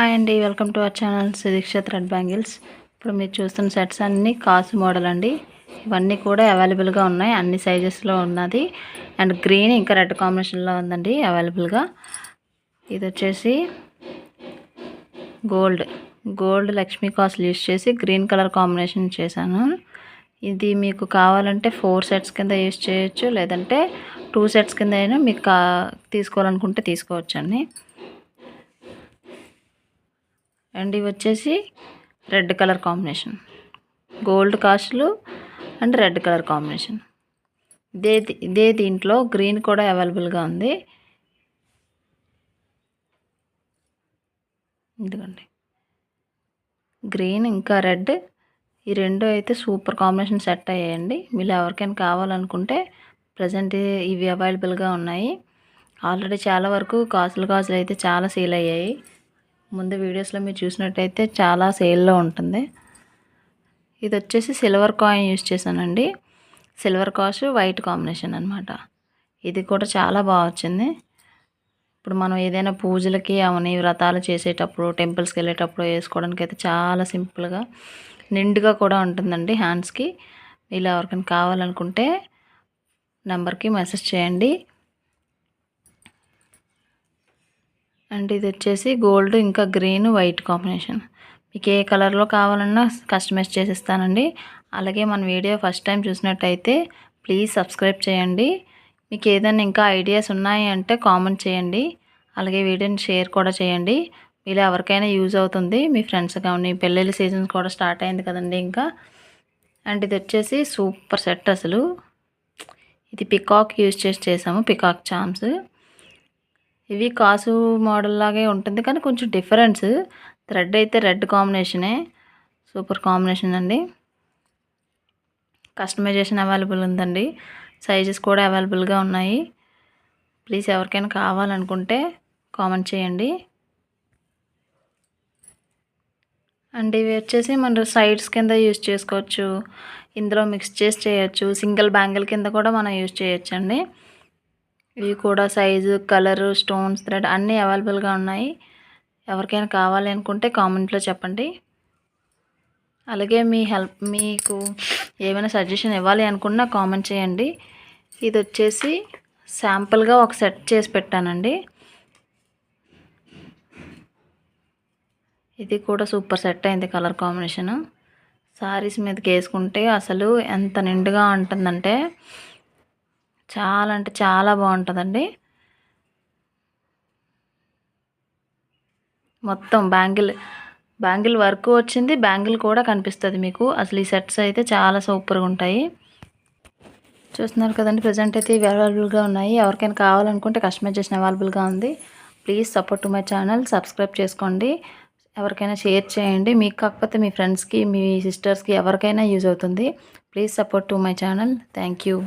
Hi అండి welcome to our channel Sudeeksha thread bangles. ఇప్పుడు మీరు చూస్తున్న సెట్స్ అన్నీ కాసు మోడల్ అండి. ఇవన్నీ కూడా అవైలబుల్గా ఉన్నాయి అన్ని సైజెస్లో ఉన్నది. అండ్ గ్రీన్ ఇంకా రెడ్ కాంబినేషన్లో ఉందండి అవైలబుల్గా ఇది వచ్చేసి గోల్డ్. గోల్డ్ లక్ష్మీ కాసులు యూస్ చేసి గ్రీన్ కలర్ కాంబినేషన్ చేశాను. ఇది మీకు కావాలంటే ఫోర్ సెట్స్ కింద యూస్ చేయొచ్చు లేదంటే టూ సెట్స్ కింద అయినా మీకు కా తీసుకోవాలనుకుంటే తీసుకోవచ్చండి. అండ్ ఇవి వచ్చేసి రెడ్ కలర్ కాంబినేషన్. గోల్డ్ కాస్ట్లు అండ్ రెడ్ కలర్ కాంబినేషన్. ఇదే ఇదే దీంట్లో గ్రీన్ కూడా అవైలబుల్గా ఉంది. ఎందుకండి గ్రీన్ ఇంకా రెడ్ ఈ రెండు అయితే సూపర్ కాంబినేషన్ సెట్ అయ్యాయండి. మీరు ఎవరికైనా కావాలనుకుంటే ప్రజెంట్ ఇవి అవైలబుల్గా ఉన్నాయి. ఆల్రెడీ చాలా వరకు కాసులు కాసులు అయితే చాలా సేల్ అయ్యాయి. ముందు వీడియోస్లో మీరు చూసినట్టయితే చాలా సేల్లో ఉంటుంది. ఇది వచ్చేసి సిల్వర్ కాయిన్ యూస్ చేశానండి. సిల్వర్ కాస్ట్ వైట్ కాంబినేషన్ అనమాట ఇది కూడా చాలా బాగా వచ్చింది. ఇప్పుడు మనం ఏదైనా పూజలకి అవన్నీ వ్రతాలు చేసేటప్పుడు టెంపుల్స్కి వెళ్ళేటప్పుడు వేసుకోవడానికి అయితే చాలా సింపుల్గా నిండుగా కూడా ఉంటుందండి హ్యాండ్స్కి. ఇలా ఎవరికైనా కావాలనుకుంటే నెంబర్కి మెసేజ్ చేయండి. అండ్ ఇది వచ్చేసి గోల్డ్ ఇంకా గ్రీన్ వైట్ కాంబినేషన్. మీకు ఏ కలర్లో కావాలన్నా కస్టమైజ్ చేసిస్తానండి. అలాగే మన వీడియో ఫస్ట్ టైం చూసినట్టయితే ప్లీజ్ సబ్స్క్రైబ్ చేయండి. మీకు ఏదైనా ఇంకా ఐడియాస్ ఉన్నాయి అంటే కామెంట్ చేయండి. అలాగే వీడియోని షేర్ కూడా చేయండి. మీరు ఎవరికైనా యూజ్ అవుతుంది. మీ ఫ్రెండ్స్ కానీ పెళ్ళిళ్ళ సీజన్ కూడా స్టార్ట్ అయింది కదండి ఇంకా. అండ్ ఇది వచ్చేసి సూపర్ సెట్ అసలు. ఇది పికాక్ యూజ్ చేసి చేసాము పికాక్ చామ్స్. ఇవి కాసు మోడల్ లాగే ఉంటుంది కానీ కొంచెం డిఫరెన్స్. థ్రెడ్ అయితే రెడ్ కాంబినేషనే. సూపర్ కాంబినేషన్ అండి. కస్టమైజేషన్ అవైలబుల్ ఉందండి. సైజెస్ కూడా అవైలబుల్గా ఉన్నాయి. ప్లీజ్ ఎవరికైనా కావాలనుకుంటే కామెంట్ చేయండి. అండ్ ఇవి వచ్చేసి మన సైడ్స్ కింద యూజ్ చేసుకోవచ్చు. ఇందులో మిక్స్ చేసి చేయొచ్చు. సింగిల్ బ్యాంగిల్ కింద కూడా మనం యూజ్ చేయొచ్చండి. ఇవి కూడా సైజు కలరు స్టోన్స్ థ్రెడ్ అన్నీ అవైలబుల్గా ఉన్నాయి. ఎవరికైనా కావాలి అనుకుంటే కామెంట్లో చెప్పండి. అలాగే మీ హెల్ప్ మీకు ఏమైనా సజెషన్ ఇవ్వాలి అనుకున్నా కామెంట్ చేయండి. ఇది వచ్చేసి శాంపుల్గా ఒక సెట్ చేసి పెట్టానండి. ఇది కూడా సూపర్ సెట్ అయింది కలర్ కాంబినేషను. సారీస్ మీదకి వేసుకుంటే అసలు ఎంత నిండుగా ఉంటుందంటే చాలా అంటే చాలా బాగుంటుందండి. మొత్తం బ్యాంగిల్ బ్యాంగిల్ వర్క్ వచ్చింది బ్యాంగిల్ కూడా కనిపిస్తుంది మీకు. అసలు ఈ సెట్స్ అయితే చాలా సూపర్గా ఉంటాయి. చూస్తున్నారు కదండి ప్రజెంట్ అయితే ఇవి అవైలబుల్గా ఉన్నాయి. ఎవరికైనా కావాలనుకుంటే కస్టమైజేషన్ అవైలబుల్గా ఉంది. Please support to my channel subscribe చేసుకోండి. ఎవరికైనా షేర్ చేయండి. మీకు కాకపోతే మీ ఫ్రెండ్స్కి మీ సిస్టర్స్కి ఎవరికైనా యూజ్ అవుతుంది. Please support to my channel. Thank you.